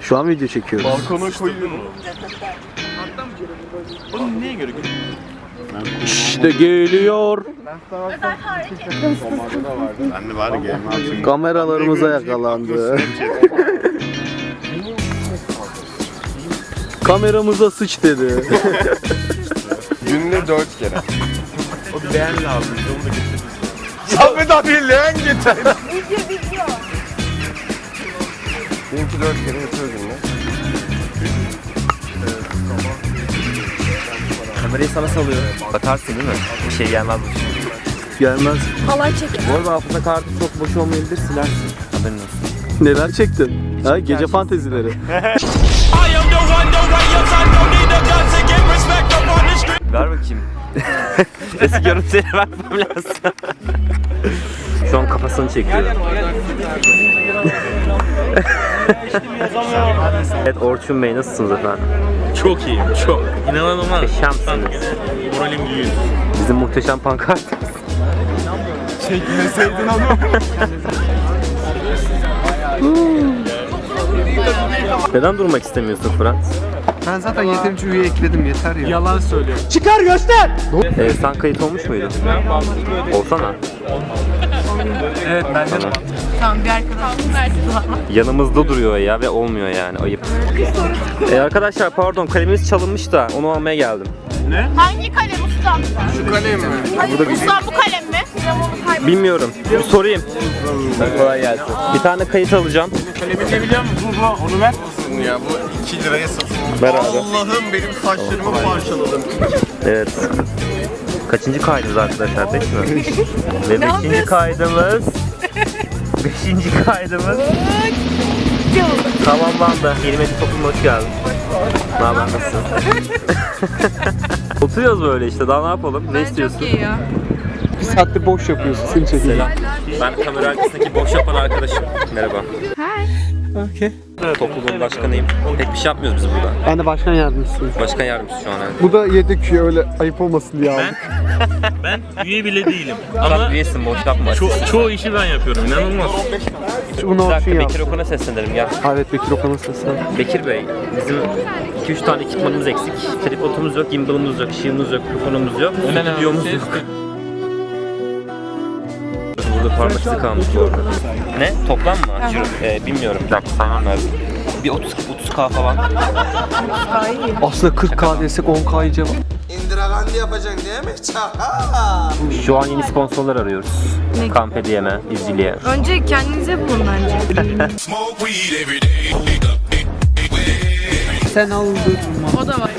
Şu an video çekiyoruz. Balkona koyuyorum. Oğlum neye göre? İşte geliyor. Ben de var ya gelmem. Kameralarımıza yakalandı. Kameramıza sıç dedi. Günde dört kere. O leğen lazım. Onu da getir. Samet abi leğen getir. Benimki dört kere yapıyor günde. Kamerayı sana salıyor. Bakarsın değil mi? Bir şey gelmez. Gelmez. Halay çekin. Bu arada hafıza kartı çok boş olmayabilir silersin. Haberin olsun. Neler çektin? Ha, gece fantezileri. Ver bakayım. Eski görüntüleri vermem lazım. Şu an kafasını çekiyor. evet Orçun Bey nasılsınız efendim? Çok iyiyim, çok. İnanılmaz. Muhteşemsiniz. Moralim yüz. Bizim muhteşem pankart. Çekmeseydin onu. Neden durmak istemiyorsun Fırat? Ben zaten yeterince üye ekledim yeter ya. Yalan söylüyor. Ee, sen kayıt olmuş muydun? Olsana. Evet bence de. Tamam bir arkadaşım versin bana. Yanımızda duruyor ya ve olmuyor yani ayıp. Ee, arkadaşlar pardon kalemimiz çalınmış da onu almaya geldim. Hangi kalem ustam? Şu kalem mi? Ustam bu kalem mi? Bilmiyorum. Bir sorayım. Kolay gelsin. Bir tane kayıt alacağım. Kalemin ne biliyor musun? Bu, bu, onu ver. Ya bu 2 liraya satılmış. Ver abi. Allah'ım benim saçlarımı parçaladın. Evet. Kaçıncı kaydımız arkadaşlar? Beş mi? Ve beşinci kaydımız. beşinci kaydımız. Tamamlandı. Yeni toplumuna hoş geldin. Ne haber nasılsın? Oturuyoruz böyle işte daha ne yapalım? Ne istiyorsun? Çok iyi ya. Bir saatte boş yapıyorsun seni çekeyim. Selam. Ben kamera arkasındaki boş yapan arkadaşım. Merhaba. Okey. Topluluğun başkanıyım. Pek bir şey yapmıyoruz biz burada. Ben de başkan yardımcısıyım. Başkan yardımcısı şu an evet. Bu da yedek üye öyle ayıp olmasın diye aldık. Ben üye bile değilim. Sen Ama üyesin boş yapma. ço- çoğu işi ben yapıyorum. İnanılmaz. Bunu Bir Orçun dakika Bekir yaptı. Okan'a seslenelim gel. Evet Bekir Okan'a seslen. Bekir Bey, bizim 2-3 tane ekipmanımız eksik. Tripodumuz yok, gimbalımız yok, ışığımız yok, mikrofonumuz yok, videomuz yok. Burada parmak izi kalmış bu arada. Ne? Toplam mı? Ciro, ee, bilmiyorum. Bir dakika saymam lazım. Bir 30 30k falan. Aslında 40k desek 10k yiyeceğim. Gandhi yapacaksın değil mi? Çaka. Şu an yeni sponsorlar arıyoruz. Kamp hediyeme, izciliğe. Önce kendinize bulun bence. Sen aldırma. O da var.